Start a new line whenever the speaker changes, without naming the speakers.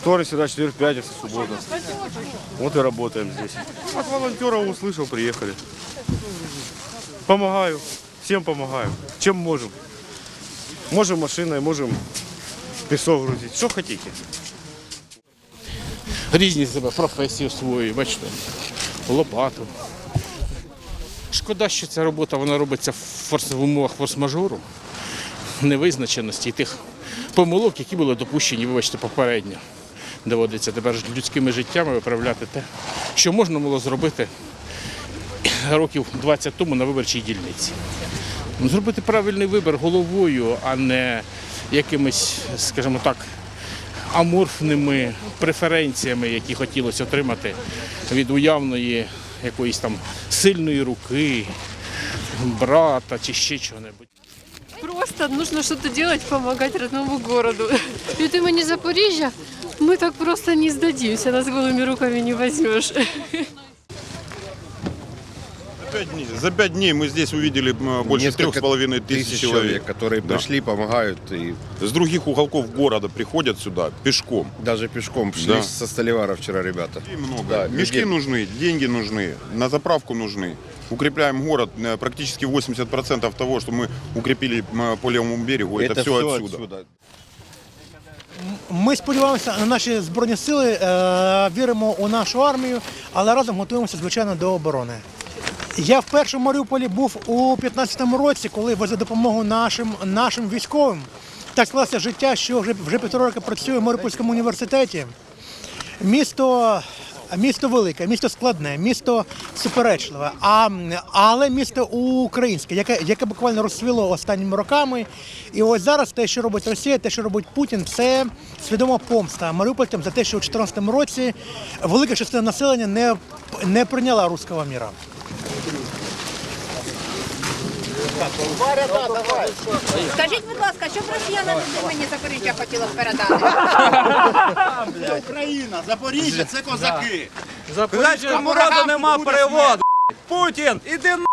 Вторник, среда, четверг, пятница, суббота. Вот и работаем здесь. От волонтеров услышал, приехали. Помогаю, всем помогаю, чем можем. Можем машиной, можем песок грузить, что хотите.
різні себе професії освоює, бачите, лопату. Шкода, що ця робота вона робиться в умовах форс-мажору, невизначеності і тих помилок, які були допущені, вибачте, попередньо. Доводиться тепер людськими життями виправляти те, що можна було зробити років 20 тому на виборчій дільниці. Зробити правильний вибір головою, а не якимись, скажімо так, аморфними преференціями, які хотілося отримати від уявної якоїсь там сильної руки, брата чи ще чого-небудь
Просто нужно что-то делать, помогать родному городу. Ведь мы не Запоріжжя, мы так просто не сдадимся, нас голыми руками не возьмешь.
Пять дней. За пять дней мы здесь увидели м, больше трех с половиной тысяч человек.
которые
Да.
пришли, помогают и
С других уголков города приходят сюда пешком.
даже пешком шли
Да.
со Столивара вчера ребята.
И много.
Да,
Мешки
людей.
нужны, деньги нужны, на заправку нужны. Укрепляем город. Э, Практически 80% того, что мы укрепили м, по левому берегу, это, все
всё
отсюда.
Ми сподіваємося на наші збройні сили, е, віримо у нашу армію, але разом готуємося, звичайно, до оборони. Я вперше в Маріуполі був у 15-му році, коли возив допомогу нашим, нашим військовим. Так склалося життя, що вже, вже півтора роки працюю в Маріупольському університеті. Місто, місто велике, місто складне, місто суперечливе, а, але місто українське, яке, яке буквально розцвіло останніми роками. І ось зараз те, що робить Росія, те, що робить Путін, це свідома помста Маріупольцям за те, що у 2014 році велика частина населення не, не прийняла руського міра.
Скажіть, будь ласка, що б росіяни мені Запоріжжя хотіло б передати?
Україна, Запоріжжя, це козаки.
Запорізькому раду нема переводу. Путін, іди на